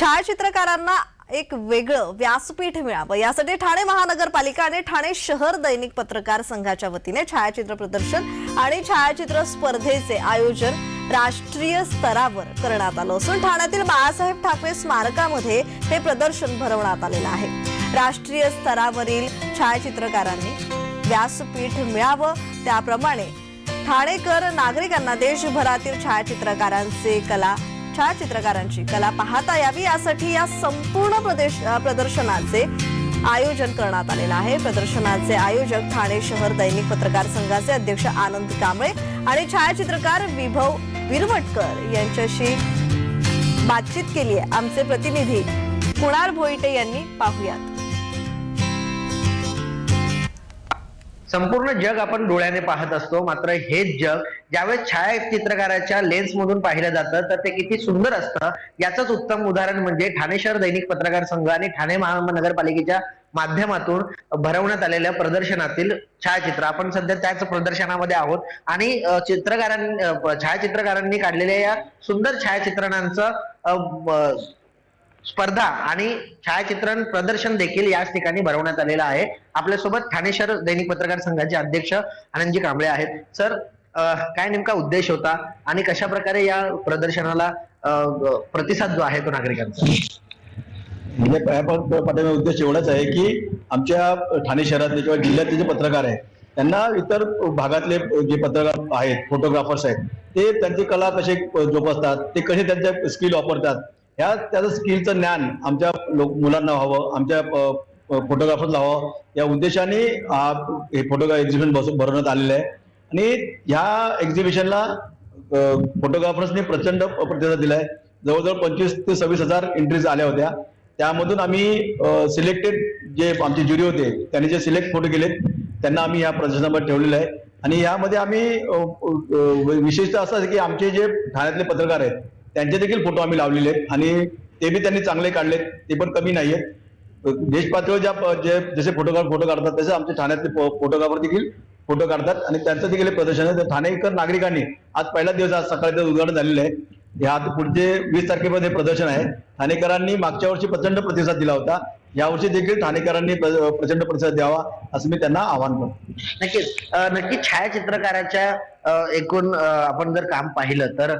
छायाचित्रकारांना एक वेगळं व्यासपीठ मिळावं. यासाठी ठाणे महानगरपालिका आणि ठाणे शहर दैनिक पत्रकार संघाच्या वतीने छायाचित्र प्रदर्शन आणि छायाचित्र स्पर्धेचे आयोजन राष्ट्रीय स्तरावर करण्यात आलं असून ठाण्यातील बाळासाहेब ठाकरे स्मारकामध्ये हे प्रदर्शन भरवण्यात आलेलं आहे. राष्ट्रीय स्तरावरील छायाचित्रकारांनी व्यासपीठ मिळावं. त्याप्रमाणे ठाणेकर नागरिकांना देशभरातील छायाचित्रकारांचे कला छायाचित्रकारांची कला पाहता यावी यासाठी या संपूर्ण प्रदेश प्रदर्शनाचे आयोजन करण्यात आलेलं आहे. प्रदर्शनाचे आयोजक ठाणे शहर दैनिक पत्रकार संघाचे अध्यक्ष आनंद कांबळे आणि छायाचित्रकार विभव विरवटकर यांच्याशी बातचीत केली आहे. आमचे प्रतिनिधी कुणाल भोईटे यांनी पाहुयात. संपूर्ण जग आपण डोळ्याने पाहत असतो. मात्र हेच जग ज्यावेळेस छायाचित्रकाराच्या लेन्स मधून पाहिलं जातं तर ते किती सुंदर असतं. याचंच उत्तम उदाहरण म्हणजे ठाणे शहर दैनिक पत्रकार संघ आणि ठाणे महानगरपालिकेच्या माध्यमातून भरवण्यात आलेल्या प्रदर्शनातील छायाचित्र. आपण सध्या त्याच प्रदर्शनामध्ये आहोत आणि चित्रकारां छायाचित्रकारांनी काढलेल्या या सुंदर छायाचित्रणांचं स्पर्धा आणि छायाचित्रण प्रदर्शन देखील याच ठिकाणी भरवण्यात आलेलं आहे. आपल्यासोबत ठाणे शहर दैनिक पत्रकार संघाचे अध्यक्ष आनंदजी कांबळे आहेत. सर काय नेमका उद्देश होता आणि कशा प्रकारे या प्रदर्शनाला प्रतिसाद जो आहे तो नागरिकांचा? म्हणजे उद्देश एवढाच आहे की आमच्या ठाणे शहरातले किंवा जिल्ह्यातले जे पत्रकार आहेत त्यांना इतर भागातले जे पत्रकार आहेत फोटोग्राफर्स आहेत ते त्यांची कला कसे जोपासतात ते कसे त्यांच्या स्किल वापरतात ह्या त्याचं स्किलचं ज्ञान आमच्या लोक मुलांना व्हावं आमच्या फोटोग्राफरला व्हावं या उद्देशाने हा हे फोटोग्राफ एक्झिबिशन बस भरवण्यात आलेलं आहे. आणि ह्या एक्झिबिशनला फोटोग्राफर्सने प्रचंड प्रतिसाद दिलाय. जवळजवळ पंचवीस ते सव्वीस हजार एंट्रीज आल्या होत्या. त्यामधून आम्ही सिलेक्टेड जे आमचे ज्युरी होते त्यांनी जे सिलेक्ट फोटो केलेत त्यांना आम्ही या प्रदर्शनामध्ये ठेवलेलं आहे. आणि यामध्ये आम्ही विशेषतः असं आहे की आमचे जे ठाण्यातले पत्रकार आहेत त्यांचे देखील फोटो आम्ही लावलेले आहेत. आणि ते बी त्यांनी चांगले काढलेत. ते पण कमी नाहीये देश पातळीवर ज्या जे जसे फोटोग्राफ फोटो काढतात तसे आमचे ठाण्यातले फोटोग्राफर देखील फोटो काढतात. आणि त्यांचं देखील प्रदर्शन आहे. ठाणेकर नागरिकांनी आज पहिला दिवस आज सकाळी उद्घाटन झालेलं आहे. या पुढचे वीस तारखेपर्यंत हे प्रदर्शन आहे. ठाणेकरांनी मागच्या वर्षी प्रचंड प्रतिसाद दिला होता. यावर्षी देखील ठाणेकरांनी प्र- प्रचंड प्रतिसाद द्यावा असं मी त्यांना आवाहन करतो. नक्कीच. नक्की छायाचित्रकाराच्या एकूण आपण जर काम पाहिलं तर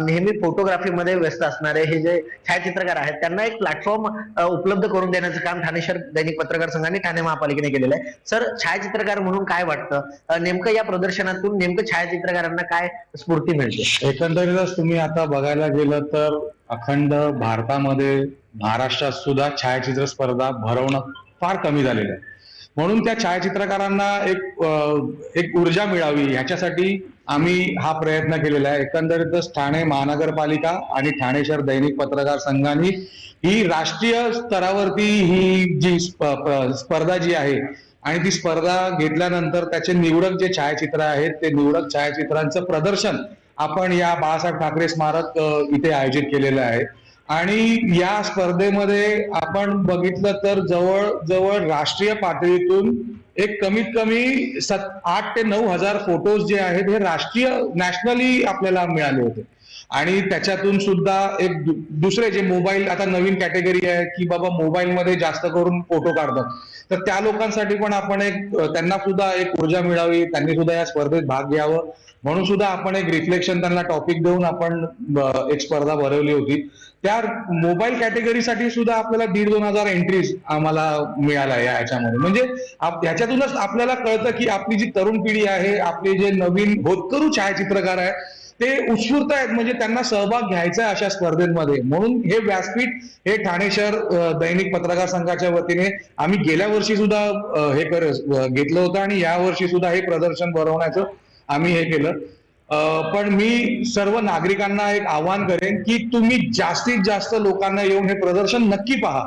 नेहमी फोटोग्राफीमध्ये व्यस्त असणारे हे जे छायाचित्रकार आहेत त्यांना एक प्लॅटफॉर्म उपलब्ध करून देण्याचं काम ठाणे शहर दैनिक पत्रकार संघाने ठाणे महापालिकेने केलेलं आहे. सर छायाचित्रकार म्हणून काय वाटतं? नेमकं या प्रदर्शनातून नेमकं छायाचित्रकारांना काय स्फूर्ती मिळते? एकंदरीतच तुम्ही आता बघायला गेलं तर अखंड भारतामध्ये महाराष्ट्रात सुद्धा छायाचित्र स्पर्धा भरवणं फार कमी झालेलं आहे. म्हणून त्या छायाचित्रकारांना एक एक ऊर्जा मिळावी ह्याच्यासाठी आम्ही हा प्रयत्न केलेला आहे. एकंदरीतच ठाणे महानगरपालिका आणि ठाणे शहर दैनिक पत्रकार संघांनी ही राष्ट्रीय स्तरावरती ही जी स्पर्धा जी आहे आणि ती स्पर्धा घेतल्यानंतर त्याचे निवडक जे छायाचित्र आहेत ते निवडक छायाचित्रांचं प्रदर्शन आपण या बाळासाहेब ठाकरे स्मारक इथे आयोजित केलेलं आहे. आणि या स्पर्धेमध्ये आपण बघितलं तर जवळ जवळ राष्ट्रीय पातळीतून एक कमीत कमी सत आठ ते नऊ हजार फोटोज जे आहेत हे राष्ट्रीय नॅशनली आपल्याला मिळाले होते. आणि त्याच्यातून सुद्धा एक दुसरे जे मोबाईल आता नवीन कॅटेगरी आहे की बाबा मोबाईल मध्ये जास्त करून फोटो काढतात. तर त्या लोकांसाठी पण आपण एक त्यांना सुद्धा एक ऊर्जा मिळावी त्यांनी सुद्धा या स्पर्धेत भाग घ्यावं. म्हणून सुद्धा आपण एक रिफ्लेक्शन त्यांना टॉपिक देऊन आपण एक स्पर्धा भरवली होती. त्या मोबाईल कॅटेगरीसाठी सुद्धा आपल्याला दीड दोन हजार एंट्रीज आम्हाला मिळाल्या या ह्याच्यामध्ये. म्हणजे ह्याच्यातूनच आपल्याला कळतं की आपली जी तरुण पिढी आहे आपले जे नवीन होतकरू छायाचित्रकार आहे ते उत्स्फूर्त आहेत. म्हणजे त्यांना सहभाग घ्यायचा आहे अशा स्पर्धेमध्ये. म्हणून हे व्यासपीठ हे ठाणे शहर दैनिक पत्रकार संघाच्या वतीने आम्ही गेल्या वर्षी सुद्धा हे कर घेतलं होतं आणि या वर्षी सुद्धा हे प्रदर्शन भरवण्याचं आम्ही हे केलं. पण मी सर्व नागरिकांना एक आवाहन करेन की तुम्ही जास्तीत जास्त लोकांना येऊन हे प्रदर्शन नक्की पहा.